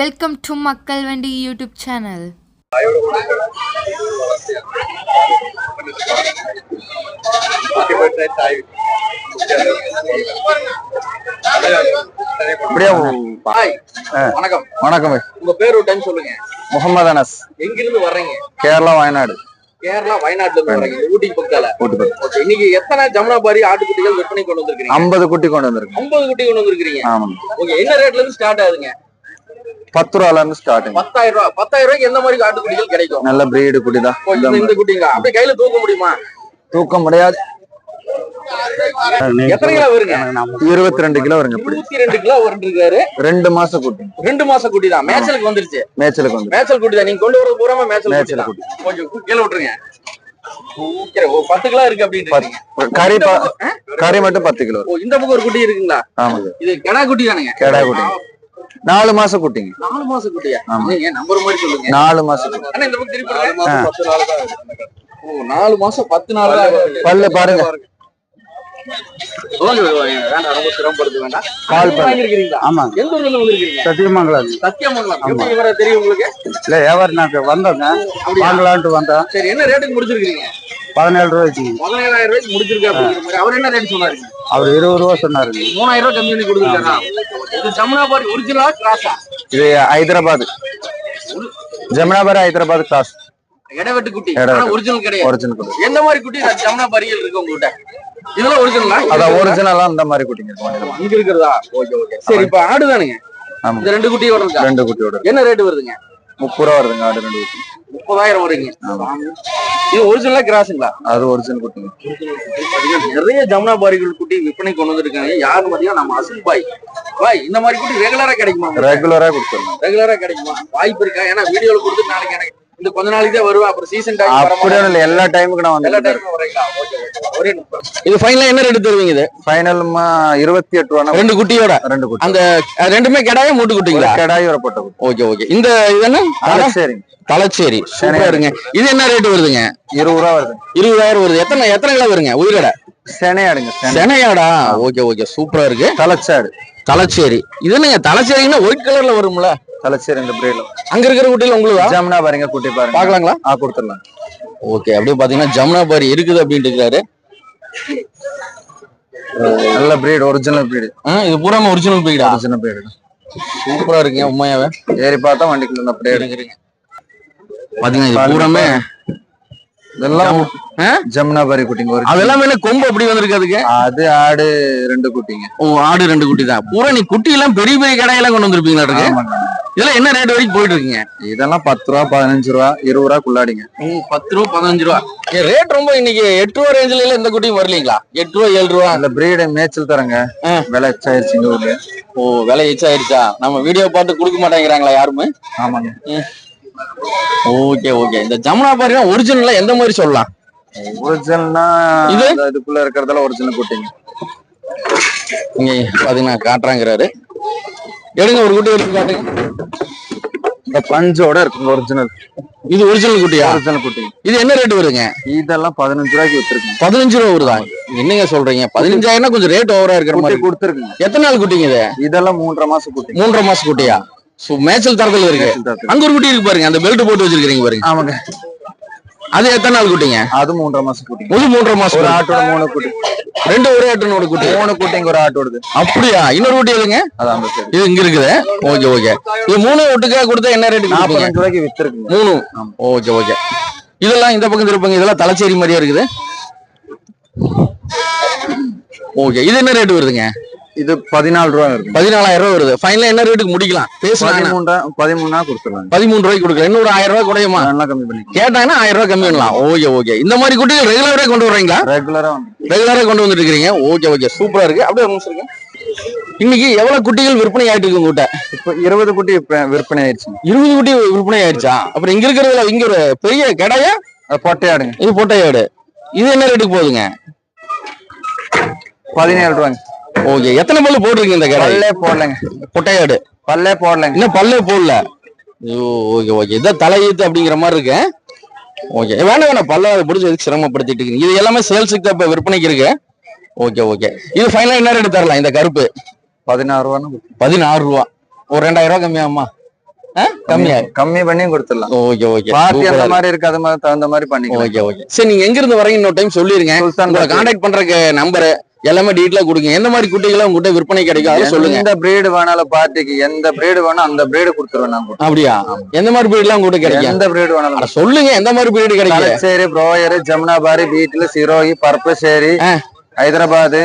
Welcome to மக்கள் வண்டி YouTube channel அப்படியே ஹாய் வணக்கம். வணக்கம். உங்க பேர் டைம் சொல்லுங்க. முகமது அனஸ். எங்க இருந்து வர்றீங்க? கேரளா வயநாடு. கேரளா வயநாட்டுல இருந்து வர்றீங்க. ஊட்டி பக்கத்தால ஓகே இன்னைக்கு எத்தனை ஜமுனாபாரி ஆட்டுக்குட்டிகள் விற்பனை கொண்டு வந்திருக்கீங்க ஐம்பது குட்டி கொண்டு வந்திருக்கு ஐம்பது குட்டி கொண்டு வந்திருக்கீங்க ஓகே என்ன ரேட்ல இருந்து ஸ்டார்ட் ஆகுதுங்க? பத்து ரூபால இருந்து ஸ்டார்டிங் பத்தாயிரம் ரூபாய் பத்தாயிரம் ரூபாய்க்கு எந்த மாதிரி ஆட்டுக்குட்டிகள் கிடைக்கும்? நல்ல பிரீடு குட்டி தான் இந்த குட்டிங்களா? அப்படியே கையில தூக்க முடியுமா? தூக்க முடியாது. எத்தனை கிலோ வருங்க? இருபத்தி ரெண்டு கிலோ வருங்க. இருபத்தி ரெண்டு கிலோ ரெண்டு மாசம் குட்டி. ரெண்டு மாசம் குட்டி தான் மேய்ச்சலுக்கு வந்துருச்சு. மேய்ச்சலுக்கு வந்து மேய்ச்சல் குட்டி தான் நீங்க கொண்டு பூராம மேய்ச்சல் குட்டி மேய்ச்சல் தான். கொஞ்சம் கீழே விட்டுருங்க. சரி, ஒரு பத்து கிலோ இருக்கு அப்படின்னு பத்து- கறி ப- கறி மட்டும் பத்து கிலோ இந்த பக்கம் ஒரு குட்டி இருக்குங்களா? ஆமாங்க. இது கெடா குட்டி தானுங்க. கெடா குட்டி நாலு மாசம் குட்டிங்க. நாலு மாசம் குட்டியா. நீங்க நம்பர் மாதிரி சொல்லுங்க. நாலு மாசம் குட்டி. இந்த பக்கம் திருப்பி நாலு மாசம் பத்து நாள். பல்லு பாருங்க. ஓகே, ஓகே, வேண்டாம் ரொம்ப சிரமப்படுத்த வேண்டாம். கால் நீங்க வாங்கியிருக்கிறீங்களா? ஆமாங்க எந்த ஊர்ல இருந்து வந்திருக்கீங்க? சத்தியமங்கலம். சத்தியமங்கலம். எப்படி இவரை தெரியும் உங்களுக்கு? இல்ல வியாபாரம் நாங்க வந்தோங்க வாங்கலான்ட்டு வந்தோம். சரி என்ன ரேட்டுக்கு முடிச்சிருக்கீங்க பதினேழு ரூபாய்க்கு. பதினேழாயிரம் ரூபாய்க்கு முடிச்சிருக்கா அப்படிங்கிற மாதிரி. அவர் என்ன ரேட் சொன்னாருங்க அவர் இருபது ரூபா சொன்னாருங்க மூணாயிரம் ரூபாய் கம்மி பண்ணி கொடுத்துருக்காரா இது ஜமுனாபாரி ஒரிஜினலா கிராஸா இது ஹைதராபாத். ஜமுனாபாரி ஹைதராபாத் கிளாஸ் இடவெட்டு குட்டி. ஒரிஜினல் கிடையாது. ஒரிஜினல் எந்த மாதிரி குட்டி? ஜமுனாபாரிகள் இருக்கு உங்ககிட்ட இதெல்லாம் ஒரிஜினலா அதான் ஒரிஜினலா இந்த மாதிரி குட்டிங்க இருக்கும். அங்க இருக்கிறதா ஓகே ஓகே. சரி இப்ப ஆடு தானுங்க இந்த ரெண்டு குட்டியோட ரெண்டு குட்டியோட என்ன ரேட் வருதுங்க? முப்பது ரூபா வருதுங்க ஆடு ரெண்டு குட்டி. முப்பதாயிரம் வருங்க. இது ஒரிஜினலா கிராஸுங்களா அது ஒரிஜினல் குட்டிங்க. நிறைய ஜமுனா பாரிகள் குட்டி விற்பனை கொண்டு வந்திருக்காங்க. யாருன்னு பாத்தீங்கன்னா நம்ம அசுல் பாய். பாய் இந்த மாதிரி குட்டி ரெகுலரா கிடைக்குமா ரெகுலரா கொடுத்துருங்க ரெகுலரா கிடைக்குமா? வாய்ப்பு இருக்கா? ஏன்னா வீடியோல கொடுத்து நாளைக்கு எனக்கு இந்த கொஞ்ச நாளைக்கு தான் வருவேன் அப்புறம் சீசன் டைம் அப்படியே இல்ல எல்லா டைமுக்கு நான் எல்லா வந்து டைமும் வரீங்களா ஓகே ஓகே ஒரே. இது ஃபைனலா என்ன ரேட் தருவீங்க இது? ஃபைனல்மா இருபத்தி எட்டு ரூபா ரெண்டு குட்டியோட? ரெண்டு குட்டி. அந்த ரெண்டுமே கெடாய மூட்டு குட்டிங்களா? கடாய் ஒரு பொட்டை குட்டி. Okay okay. இந்த இது என்ன? சரிங்க தலைச்சேரி. சூப்பரா இருங்க இது என்ன ரேட் வருதுங்க? இருபது ரூபா வருது. இருபதாயிரம் வருது. எத்தனை எத்தனை கிலோ வருங்க? உயிரோட? செனையாடுங்க செனை சென்னையாடா? Okay okay. சூப்பரா இருக்கு. தலைச்சாடு. தலைச்சேரி. இது என்னங்க தலைச்சேரின்னா ஒயிட் கலர்ல வரும்ல? தலைச்சேரி இந்த பிரீட்ல அங்க இருக்கிற குட்டியில உங்களுக்கு ஜமுனா பாருங்க குட்டி பாருங்க. பாக்கலாங்களா ஆ கொடுத்துடலாம். ஓகே அப்படியே பாத்தீங்கன்னா ஜமுனாபாரி இருக்குது அப்படின்ட்டு இருக்காரு. நல்ல பிரீடு ஒரிஜினல் பிரீடு இது பூராம ஒரிஜினல் பீடா ஒரிஜினல் பிரீடு சூப்பரா இருக்குங்க உண்மையாவே. ஏறி பார்த்தா வண்டிக்குள்ள அப்படியே இருங்க, இருங்க. பாத்தீங்கன்னா இது பூராமே? இதெல்லாம்? ஜமுனா பாரி குட்டிங்க அதெல்லாம் என்ன கொம்பு அப்படி வந்திருக்கு அது ஆடு ரெண்டு குட்டிங்க. ஓ ஆடு ரெண்டு குட்டி தான். பூரா நீ குட்டி எல்லாம் பெரிய பெரிய கடையெல்லாம் கொண்டு வந்திருப்பீங்களா இருக்கு. இதெல்லாம் என்ன ரேட் வரைக்கும் போயிட்டு இருக்கீங்க இதெல்லாம் பத்து ரூபா பதினஞ்சு ரூபா இருபது ரூபா குள்ளாடிங்க. ம், பத்து ரூபா பதினஞ்சு ரூபா. ரேட் ரொம்ப இன்னைக்கு எட்டு ரூபா ரேஞ்சில எல்லாம் எந்த குட்டியும் வரலீங்களா? எட்டு ரூபா ஏழு ரூபா. அந்த பிரீடு மேய்ச்சல் தரங்க. விலை எச்சாயிருச்சு எங்க ஊர்ல. ஓ விலை எச்சாயிருச்சா? நம்ம வீடியோ பார்த்து கொடுக்க மாட்டேங்கிறாங்களா யாருமே? ஆமாங்க. Okay okay. இந்த ஜமுனா பாருங்க ஒரிஜினலா எந்த மாதிரி சொல்லலாம்? ஒரிஜினல்னா இது? இதுக்குள்ள இருக்கிறதெல்லாம் ஒரிஜினல் குட்டிங்க. இங்க பாத்தீங்கன்னா காட்டுறாங்கிறாரு. எடுங்க ஒரு குட்டி எடுத்து காட்டுங்க. இந்த பஞ்சோட இருக்குங்க ஒரிஜினல் இது ஒரிஜினல் குட்டியா? ஒரிஜினல் குட்டிங்க இது என்ன ரேட் வருங்க? இதெல்லாம் பதினஞ்சு ரூபாய்க்கு வித்துருக்குங்க. பதினஞ்சு ரூபா வருதா? என்னங்க சொல்றீங்க? பதினஞ்சாயிரம் கொஞ்சம் ரேட் ஓவரா இருக்கிற குட்டி மாதிரி. கொடுத்துருக்குங்க. எத்தனை நாள் குட்டிங்க இது? இதெல்லாம் மூன்றரை மாசம் குட்டி. மூன்றரை மாசம் குட்டியா? சோ மேய்ச்சல் தரத்துல இருக்கு. அங்க ஒரு குட்டி இருக்கு பாருங்க அந்த பெல்ட் போட்டு வச்சிருக்கீங்க பாருங்க. ஆமாங்க. அது எத்தனை நாள் குட்டிங்க? அது மூன்றரை மாசம் குட்டி முழு மூன்றரை ஒரு மாசம் ஆட்டோட மூணு குட்டி. ரெண்டு ஒரே ஆட்டனோட குட்டி. மூணு குட்டிங்க ஒரு ஆட்டோடுது. அப்படியா? இன்னொரு குட்டி எதுங்க? அதான் இது இங்க இருக்குது. Okay okay. இது மூணு ஒட்டுக்கா கொடுத்தா என்ன ரேட் நாற்பத்தஞ்சு ரூபாய்க்கு வித்துருக்குங்க. மூணு. Okay okay. இதெல்லாம் இந்த பக்கம் திருப்பங்க. இதெல்லாம் தலைச்சேரி மாதிரியா இருக்குது. ஓகே இது என்ன ரேட் வருதுங்க? இது பதினாலு ரூபா இருக்கு பதினாலாயிரம் ரூபாய் வருது. ஃபைனலா என்ன ரேட்டுக்கு முடிக்கலாம்? பேசலாம் பதிமூன்றா பதிமூணா கொடுத்துடலாம். பதிமூணு ரூபாய்க்கு கொடுக்கலாம். இன்னொரு ஆயிரம் ரூபாய் குறையுமா? நல்லா கம்மி பண்ணிக்கலாம். கேட்டாங்கன்னா ஆயிரம் ரூபாய் கம்மி பண்ணலாம். ஓகே ஓகே இந்த மாதிரி குட்டிகள் ரெகுலரா கொண்டு வர்றீங்களா? ரெகுலரா ரெகுலரா கொண்டு வந்துட்டு இருக்கீங்க ஓகே ஓகே சூப்பரா இருக்கு. அப்படியே இருங்க. இன்னைக்கு எவ்வளவு குட்டிகள் விற்பனை ஆயிட்டு இருக்கு உங்ககிட்ட? இப்போ இருபது குட்டி விற்பனை ஆயிடுச்சுங்க இருபது குட்டி விற்பனை ஆயிடுச்சா? அப்புறம் இங்க இருக்கிறதுல இங்க ஒரு பெரிய கடையா? பொட்டையாடுங்க இது பொட்டையாடு இது என்ன ரேட்டுக்கு போகுதுங்க? பதினேழு ரூபாங்க ஓகே எத்தனை பல்லு போட்டிருக்கீங்க இந்த கடை பல்லே போடலைங்க. பொட்டையாடு பல்லே போடலைங்க. இன்னும் பல்லே போடல? ஐயோ ஓகே ஓகே. இதான் தலையீத்து அப்படிங்கிற மாதிரி இருக்கு. ஓகே. வேணாம் வேணாம். பல்ல பிடிச்சி எதுக்கு சிரமப்படுத்திட்டு இருக்கீங்க. இது எல்லாமே சேல்ஸுக்கு இப்ப விற்பனைக்கு இருக்கு. Okay okay. இது ஃபைனலா என்ன ரேட் தரலாம் இந்த கருப்பு? பதினாறு ரூபான்னு பதினாறு ரூபா ஒரு ரெண்டாயிரம் ரூபா கம்மியாமா கம்மியா? கம்மி பண்ணி கொடுத்துடலாம். Okay okay. பார்ட்டி அந்த மாதிரி இருக்கு. அது மாதிரி தகுந்த மாதிரி பண்ணிக்கலாம். Okay okay. சரி நீங்க எங்க இருந்து வரீங்க இன்னொரு டைம் சொல்லிருங்க. கான்டாக்ட் பண்றக்கு நம்பர் எல்லாமே டீட்டெயிலா கொடுங்க. எந்த மாதிரி குட்டிகளை உங்ககிட்ட விற்பனை கிடைக்கும் அதை சொல்லுங்க. எந்த பிரீடு வேணாலும் பார்ட்டிக்கு எந்த பிரீடு வேணும் அந்த பிரீடு கொடுத்துருவேன் நான். அப்படியா? எந்த மாதிரி பிரீட்லாம் உங்ககிட்ட கிடைக்கும்? எந்த பிரீடு வேணாலும். சொல்லுங்க எந்த மாதிரி பிரீடு கிடைக்கும்? தலைச்சேரி ப்ரோயர் ஜமுனாபாரி பீட்டில் சிரோகி பர்பசேரி. ஹைதராபாத்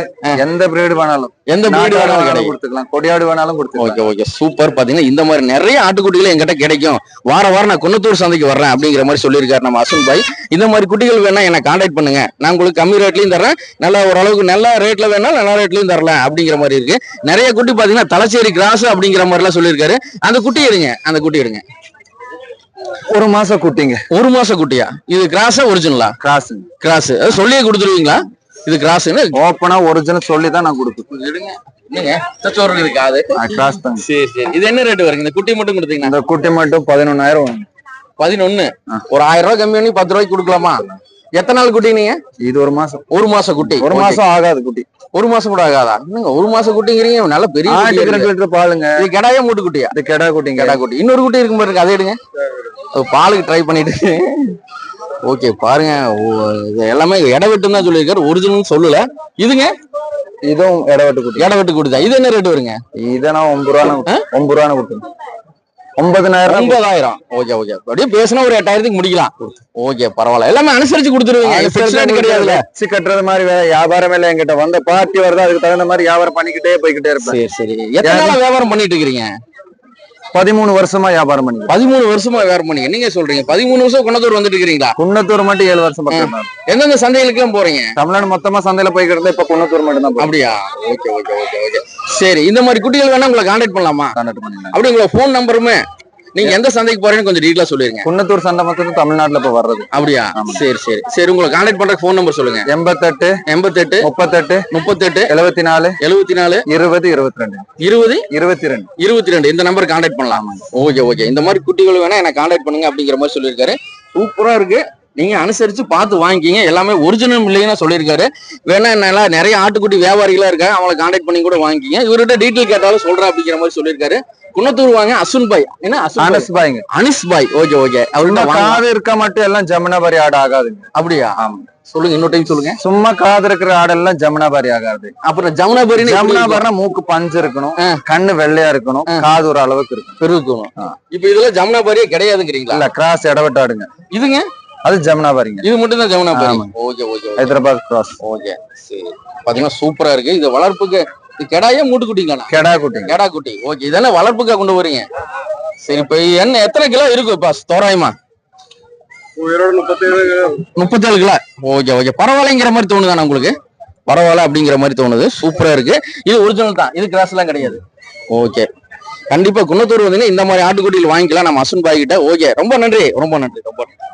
எந்த பிரீடு வேணாலும். எந்த பிரீடு வேணாலும் கிடைக்கும். கொடுத்துக்கலாம். கொடியாடு வேணாலும் கொடுத்துக்கலாம். Okay okay. சூப்பர். பாத்தீங்கன்னா இந்த மாதிரி நிறைய ஆட்டுக்குட்டிகள் என்கிட்ட கிடைக்கும். வார வாரம் நான் குன்னத்தூர் சந்தைக்கு வர்றேன் அப்படிங்கிற மாதிரி சொல்லியிருக்காரு நம்ம அசுன் பாய். இந்த மாதிரி குட்டிகள் வேணா என்ன கான்டாக்ட் பண்ணுங்க. நான் உங்களுக்கு கம்மி ரேட்லயும் தரேன் நல்ல ஓரளவுக்கு நல்ல ரேட்ல வேணா நல்ல ரேட்லயும் தரலாம் அப்படிங்கிற மாதிரி இருக்கு. நிறைய குட்டி பாத்தீங்கன்னா தலச்சேரி கிராஸ் அப்படிங்கிற மாதிரி எல்லாம் சொல்லியிருக்காரு. அந்த குட்டி எடுங்க. அந்த குட்டி எடுங்க. ஒரு மாசம் குட்டிங்க. ஒரு மாச குட்டியா? இது கிராஸா ஒரிஜினலா கிராஸ். கிராஸ் சொல்லியே கொடுத்துருவீங்களா? இது கிராஸ்ன்னு ஓப்பனா ஒரிஜினல் சொல்லி தான் நான் கொடுப்பேன் எடுங்க. கிராஸ் தாங்க சரி சரி. இது என்ன ரேட் வருங்க? இந்த குட்டி மட்டும் கொடுத்தீங்கன்னா? இந்த குட்டி மட்டும் பதினொன்னாயிரம் பதினொன்னு. ஒரு ஆயிரம் ரூபாய் கம்மி பண்ணி பத்து ரூபாய்க்கு கொடுக்கலாமா? எத்தனை நாள் குட்டி நீங்க? இது ஒரு மாசம். ஒரு மாச குட்டி. ஒரு. மாசம் ஆகாது குட்டி. ஒரு மாசம் கூட ஆகாதா? என்னங்க ஒரு மாச குட்டிங்கிறீங்க நல்ல பெரிய குட்டி. ரெண்டு லிட்டர் பாலுங்க. இது கெடாய மூட்டு குட்டியா? இது கெடா குட்டிங்க கெடா குட்டி. இன்னொரு குட்டி இருக்கும் பாருங்க அதை எடுங்க. பாலுக்கு ட்ரை பண்ணிட்டு. ஓகே பாருங்க. எல்லாமே இட வெட்டுன்னு தான் சொல்லியிருக்காரு. ஒரிஜினல் சொல்லல. இதுங்க? இதுவும் இடவெட்டு குட்டி இட வெட்டு குட்டி தான் இது என்ன ரேட் வருங்க? இதை நான் ஒன்பது ரூபான்னு ஒன்பது ரூபான்னு கொடுத்துருங்க. ஒன்பதுனாயிரம் ஒன்பதாயிரம். Okay okay. அப்படியே பேசினா ஒரு எட்டாயிரத்துக்கு முடிக்கலாம். ஓகே பரவாயில்ல. எல்லாமே அனுசரிச்சு கொடுத்துருவீங்க. வச்சு கட்டுறது மாதிரி வியாபாரமே இல்லை என்கிட்ட. வந்த பார்ட்டி வருதா அதுக்கு தகுந்த மாதிரி வியாபாரம் பண்ணிக்கிட்டே போய்கிட்டே இருப்பேன். சரி சரி. எத்தனை வியாபாரம் பண்ணிட்டு இருக்கிறீங்க? பதிமூணு வருஷமா வியாபாரம் பண்ணி பதிமூணு வருஷமா வியாபாரம் பண்ணீங்க நீங்க சொல்றீங்க. பதிமூணு வருஷம் குணத்தூர் வந்துட்டு இருக்கிறீங்களா குன்னத்தூர் மட்டும் ஏழு வருஷம் பக்கம். எந்தெந்த சந்தைகளுக்கு போறீங்க? தமிழ்நாடு மொத்தமா சந்தையில இருந்தா இப்ப குன்னத்தூர் மட்டும் தான் அப்படியா? Okay okay okay okay. சரி இந்த மாதிரி குட்டிகள் வேணா உங்களை கான்டாக்ட் பண்ணலாமா? கான்டாக்ட் பண்ணிக்கலாம். அப்படி உங்களை ஃபோன் நம்பருமே நீங்க எந்த சந்தைக்கு போறீங்கன்னு கொஞ்சம் டீட்டெயிலா சொல்லிருங்க. குன்னத்தூர் சந்தை மட்டும் தமிழ்நாட்டுல இப்ப வர்றது. அப்படியா? சரி சரி. சரி உங்களை கான்டாக்ட் பண்ற ஃபோன் நம்பர் சொல்லுங்க. எண்பத்தெட்டு எண்பத்தெட்டு முப்பத்தெட்டு முப்பத்தெட்டு எழுபத்தி நாலு எழுபத்தி நாலு இருபது இருபத்தி ரெண்டு இருபது இருபத்தி ரெண்டு இருபத்தி ரெண்டு இந்த நம்பர் கான்டாக்ட் பண்ணலாம். Okay okay. இந்த மாதிரி குட்டிகள் வேணா என்ன கான்டாக்ட் பண்ணுங்க அப்படிங்கிற மாதிரி சொல்லியிருக்காரு. சூப்பரா இருக்கு. நீங்க அனுசரிச்சு பார்த்து வாங்கிக்கிங்க. எல்லாமே ஒரிஜினல் இல்லைன்னு சொல்லியிருக்காரு. வேணா நல்லா நிறைய ஆட்டுக்குட்டி வியாபாரிகளா இருக்காங்க. அவங்கள கான்டாக்ட் பண்ணி கூட வாங்கிக்கிங்க. இவர்கிட்ட டீட்டெயில் கேட்டாலும் சொல்றேன் அப்படிங்கிற மாதிரி சொல்லியிருக்காரு. குன்னத்தூர் வாங்க அசுன் பாய் என்ன? ஆனஸ் பாய்ங்க அனிஸ் பாய் ஓகே. ஓகே வாங்க காது இருக்க மட்டும் எல்லாம் ஜமுனாபாரி ஆடு ஆகாதுங்க. அப்படியா? சொல்லுங்க இன்னொரு டைம் சொல்லுங்க. சும்மா காது இருக்கிற ஆடெல்லாம் ஜமுனாபாரி ஆகாது. அப்புறம் ஜமுனாபரி ஜமுனாபாரினா மூக்கு பஞ்சு இருக்கணும் கண்ணு வெள்ளையா இருக்கணும் காது ஒரு அளவுக்கு இருக்கணும். பெருக்கணும். இப்ப இதுல ஜமுனாபாரியே கிடையாதுங்கிறீங்களா? இல்ல கிராஸ் இடவெட்டு ஆடுங்க இதுங்க? அது ஜமுனாபாரிங்க. இது மட்டும் தான் Jamunapari. Okay okay Hyderabad cross okay சரி. பாத்தீங்கன்னா சூப்பரா இருக்கு. இது வளர்ப்புக்கு கெடாயே மூட்டு குட்டிங்களாண்ணா. கெடா குட்டிங்க. கெடா குட்டி. ஓகே இதெல்லாம் வளர்ப்புக்கா கொண்டு வரீங்க சரி இப்ப என்ன எத்தனை கிலோ இருக்கும் இப்ப? தோராயமா? முப்பத்தேழு கிலோ. Okay okay. பரவாயில்லைங்கிற மாதிரி தோணுதாண்ணா உங்களுக்கு? பரவாயில்ல அப்படிங்கிற மாதிரி தோணுது. சூப்பரா இருக்கு. இது ஒரிஜினல் தான். இது கிராஸ் எல்லாம் கிடையாது. ஓகே. கண்டிப்பா குன்னத்தூர் வந்தீங்கன்னா இந்த மாதிரி ஆட்டுக்குட்டிகள் வாங்கிக்கலாம். நம்ம அசுன் பாய் கிட்ட ஓகே. ரொம்ப நன்றி. ரொம்ப நன்றி. ரொம்ப நன்றி.